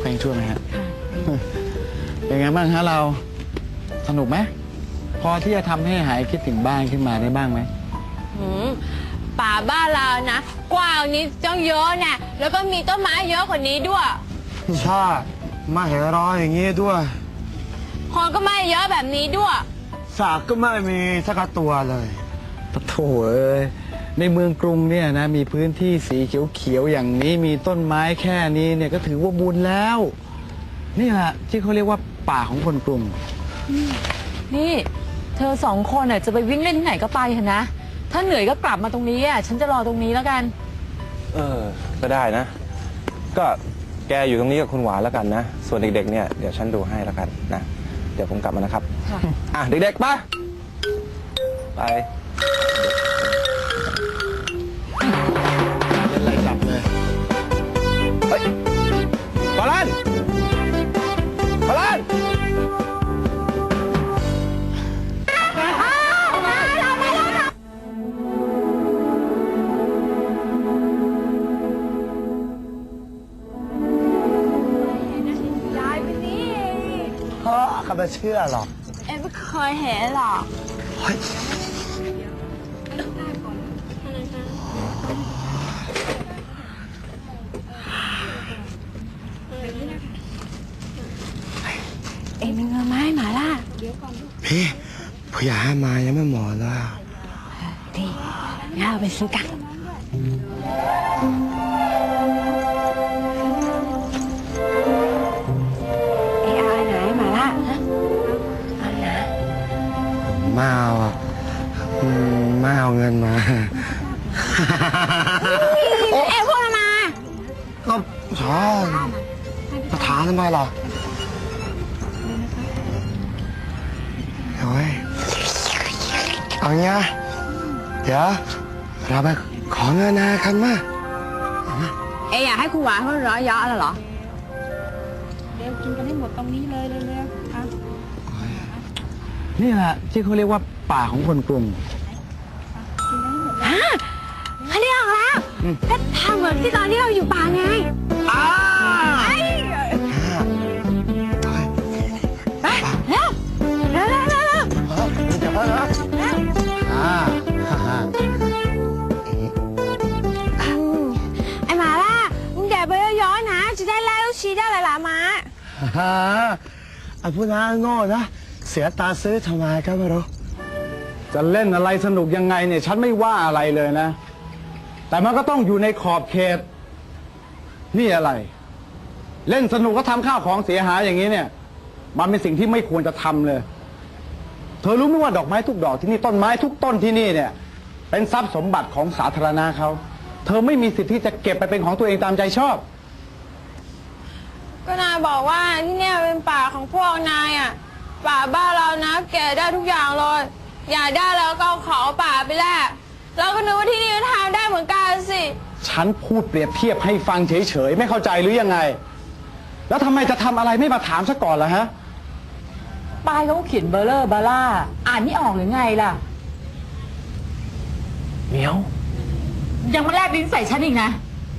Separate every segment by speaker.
Speaker 1: เพลงช่วยไหมฮะเป็นไงบ้างฮะเราสนุกไหมพอที่จะทำให้หายคิดถึงบ้านขึ้นมาได้บ้างไหม
Speaker 2: หืมป่าบ้านเรานะ กว้างนี้ต้องเยอะแน่แล้วก็มีต้นไม้เยอะกว่านี้ด้วย
Speaker 3: ใช่มาเห็นร้อยอย่างงี้ด้วย
Speaker 2: คนก็ไม่เยอะแบบนี้ด้วย
Speaker 3: สากก็ไม่มีสักตัวเลย
Speaker 1: ปะโถเอ้ย ในเมืองกรุงเนี่ยนะมีพื้นที่สีเขียวๆอย่างนี้มีต้นไม้แค่นี้เนี่ยก็ถือว่าบุญแล้ว นี่แหละที่เขาเรียกว่าป่าของคนกรุง
Speaker 4: นี่ เธอสองคนน่ะจะไปวิ่งเล่นที่ไหนก็ไปเถอะนะ ถ้าเหนื่อยก็กลับมาตรงนี้อะฉันจะรอตรงนี้แล้วกัน
Speaker 5: เออ ก็ได้นะ ก็แกอยู่ตรงนี้กับคุณหวานแล้วกันนะ ส่วนเด็กๆเนี่ยเดี๋ยวฉันดูให้แล้วกันนะ เดี๋ยวผมกลับมานะครับ
Speaker 4: ค่ะ
Speaker 5: อะเด็กๆไปไป
Speaker 1: เพ
Speaker 3: ราะเขาไม่เชื่อหรอก
Speaker 2: เอ็มไม่เคยเห็นหรอกเอ็มมีเงินไหมหมาล่ะ
Speaker 3: พี่ผู้ใหญ่ให้มายังไม่หมดเลย
Speaker 2: ดีงั้นเราไปซื้อกัน มาเอาอะ
Speaker 3: อืมมาเอาเงินมา
Speaker 2: เอ็มพูดทำไม
Speaker 3: ก็ใช่มาถามทำไมล่ะโอ้ยเอาเงี้ยเดี๋ยวเราไปขอเงินนากันมา
Speaker 2: เออยากให้ครูหวานเขาร้อยเยอะแล้วเหรอ
Speaker 1: นี่ แหละที่เขาเรียกว่าป่าของคนกรุง
Speaker 2: เขาเรียกออกแล้วก็ทำเหมือนที่ตอนที่เราอยู่ป่าไงไอ้ไปเร็วเร็วเร็วเร็วเร็ว
Speaker 3: เดี๋ยวนะอ่าฮ่าฮ่า
Speaker 2: อืมไอ้หมาล่ะมึงอย่าไปย้อนนะจะได้ไล่ลูกชี้ได้หลายๆหมา
Speaker 3: ฮ่าไอ้พวกนั้นโง่นะ เสียตาซื้อทำไมก็ไม่รู้
Speaker 1: จะเล่นอะไรสนุกยังไงเนี่ย ฉันไม่ว่าอะไรเลยนะ แต่มันก็ต้องอยู่ในขอบเขต นี่อะไร เล่นสนุกก็ทำข้าวของเสียหายอย่างนี้เนี่ย มันเป็นสิ่งที่ไม่ควรจะทำเลย เธอรู้ไหมว่าดอกไม้ทุกดอกที่นี่ต้นไม้ทุกต้นที่นี่เนี่ย เป็นทรัพย์สมบัติของสาธารณะเขาเธอไม่มีสิทธิ์ที่จะเก็บไปเป็นของตัวเองตามใจชอบ
Speaker 2: ก็นายบอกว่าที่เนี่ยเป็นป่าของพวกนายอะ ป่าบ้านเรานะแกะได้ทุกอย่างเลย อยากได้แล้วก็เอาของป่าไปแลกเราก็นึกว่าที่นี่ก็ทำได้เหมือนกันสิ
Speaker 1: ฉันพูดเปรียบเทียบให้ฟังเฉยๆ ไม่เข้าใจหรือยังไง แล้วทำไมจะทำอะไรไม่มาถามซะก่อนล่ะฮะ
Speaker 4: ป้ายเขาก็เขียนเบอร์เลอร์บาร่า อ่านไม่ออกหรือไงล่ะ
Speaker 5: เหมียว
Speaker 4: ยังมาแลบลิ้นใส่ฉันอีกนะ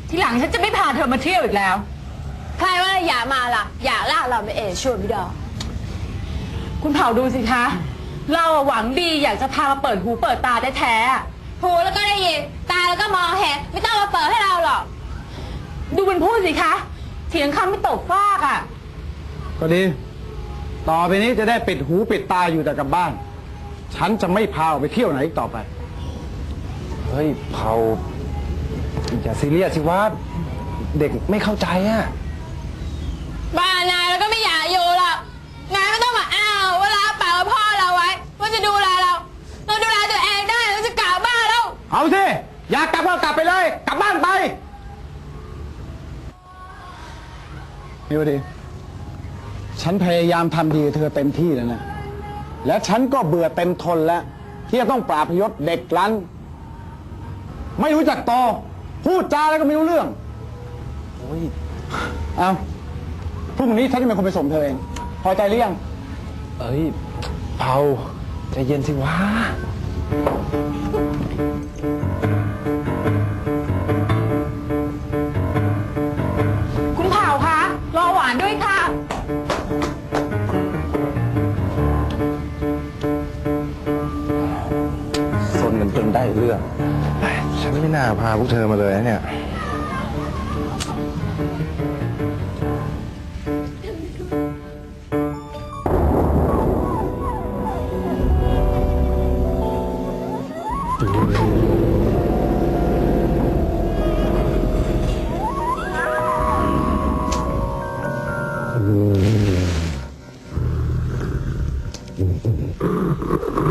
Speaker 4: ทีหลังฉันจะไม่พาเธอมาเที่ยวอีกแล้ว
Speaker 2: ใครว่าอยากมาล่ะ อยากล่าเราไปเองชวนไม่ได้
Speaker 4: คุณเผาดูสิคะ เราอะหวังดีอยากจะพามาเปิดหูเปิดตาแท้ๆอะ
Speaker 2: หูแล้วก็ได้ยิน ตาแล้วก็มองเห็น ไม่ต้องมาเปิดให้เราหรอก
Speaker 4: ดูมันพูดสิคะ เถียงคำไม่ตกฟากอะ
Speaker 1: ก็ดี ต่อไปนี้จะได้ปิดหูปิดตาอยู่แต่กับบ้าน ฉันจะไม่พาออกไปเที่ยวไหนอีกต่อไป
Speaker 5: เฮ้ยเผาอย่าซีเรียสสิว่าเด็กไม่เข้าใจอะ
Speaker 2: บ้านนายแล้วก็ไม่อยากอยู่หรอก นายไม่ต้องมาอ้าวว่ารับปากกับพ่อเราไว้ ว่าจะดูแลเรา เราดูแลตัวเองได้เราจะกลับบ้านแล้ว
Speaker 1: เอาสิ อยากกลับก็กลับไปเลย กลับบ้านไป นี่วดี ฉันพยายามทำดีกับเธอเต็มที่แล้วนะ และฉันก็เบื่อเต็มทนแล้ว ที่จะต้องปราบพยศเด็กรั้น ไม่รู้จักโตอพูดจาแล้วก็ไม่รู้เรื่อง
Speaker 5: โอ้ย
Speaker 1: เอาพรุ่งนี้ฉันจะเป็นคนไปส่งเธอเอง พอใจหรือยัง
Speaker 5: เอ้ยเผาใจเย็นสิวะ
Speaker 3: พาพวกเธอมาเลยนะเนี่ย
Speaker 1: เ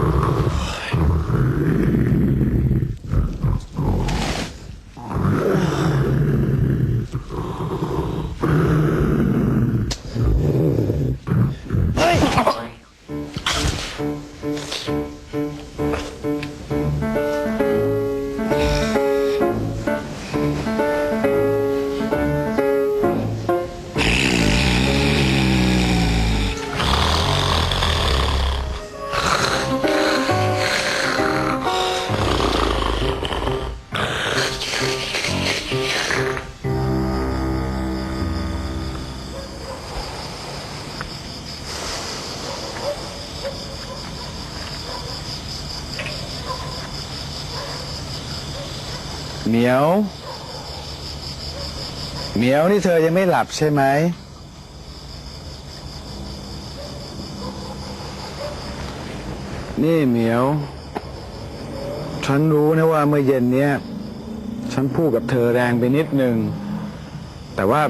Speaker 1: มียว เหมียวนี่เธอยังไม่หลับใช่ไหม นี่เหมียว ฉันรู้นะว่าเมื่อเย็นเนี้ย ฉันพูดกับเธอแรงไปนิดนึง แต่ว่า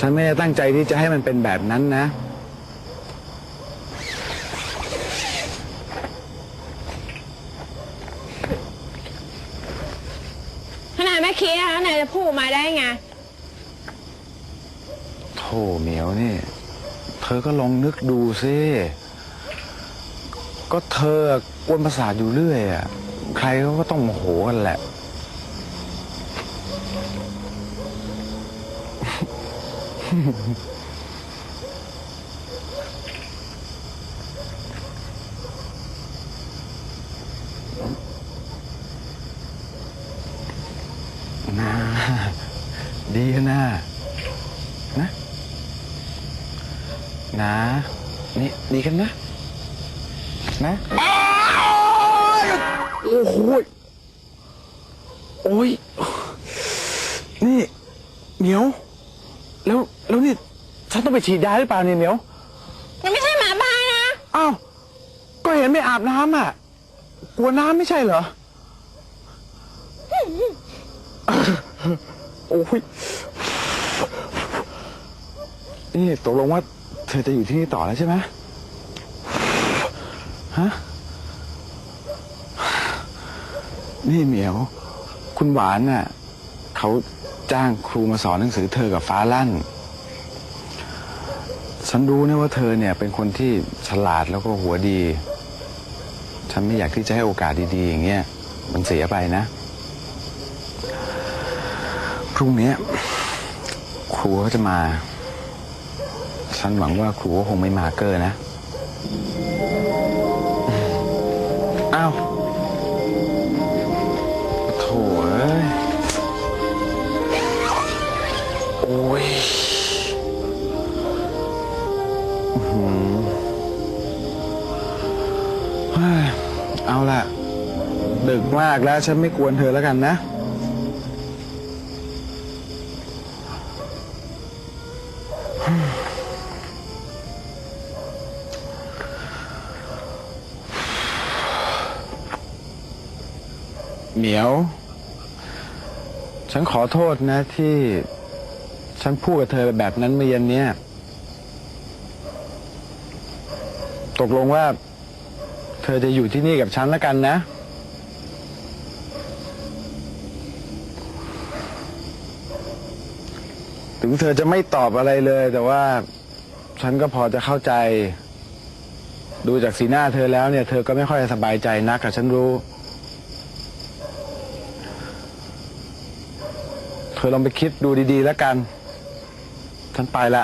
Speaker 1: ฉันไม่ได้ตั้งใจที่จะให้มันเป็นแบบนั้นนะ
Speaker 2: ขนาดแม่ จะพูดมาได้ไง
Speaker 1: โธ่เหมียวนี่ เธอก็ลองนึกดูสิก็เธอกวนประสาทอยู่เรื่อยอะใครเขาก็ต้องโมโหกันแหละน่า ดีนะนะ นะ นี่ดีกันนะ นะโอ้โหยโอ้ย นี่เหมียว แล้วแล้วนี่ ฉันต้องไปฉีดยาหรือเปล่าเนี่ยเหมียว
Speaker 2: มันไม่ใช่หมาบ้านะ
Speaker 1: อ้าว ก็เห็นไม่อาบน้ำอะ กลัวน้ำไม่ใช่เหรอ โอ้ยนี่ตกลงว่า เธอจะอยู่ที่นี่ต่อแล้วใช่ไหมฮะ นี่เหมียว คุณหวานน่ะเขาจ้างครูมาสอนหนังสือเธอกับฟ้าลั่น ฉันรู้นะว่าเธอเนี่ยเป็นคนที่ฉลาดแล้วก็หัวดี ฉันไม่อยากที่จะให้โอกาสดีๆอย่างเงี้ย มันเสียไปนะ รุ่งนี้ครูเขาจะมา ฉันหวังว่าครูก็คงไม่มาเกอร์นะ อ้าวโถ่เอ้ยโอ้ยอื้อหือเฮ้ยเอาล่ะ ดึกมากแล้วฉันไม่กวนเธอแล้วกันนะ เหมียว ฉันขอโทษนะที่ฉันพูดกับเธอแบบนั้นเมื่อเย็นเนี้ยตกลงว่า เธอจะอยู่ที่นี่กับฉันแล้วกันนะ ถึงเธอจะไม่ตอบอะไรเลย แต่ว่า ฉันก็พอจะเข้าใจ ดูจากสีหน้าเธอแล้วเนี่ย เธอก็ไม่ค่อยสบายใจนักอะฉันรู้ เธอลองไปคิดดูดีๆแล้วกัน ฉันไปละ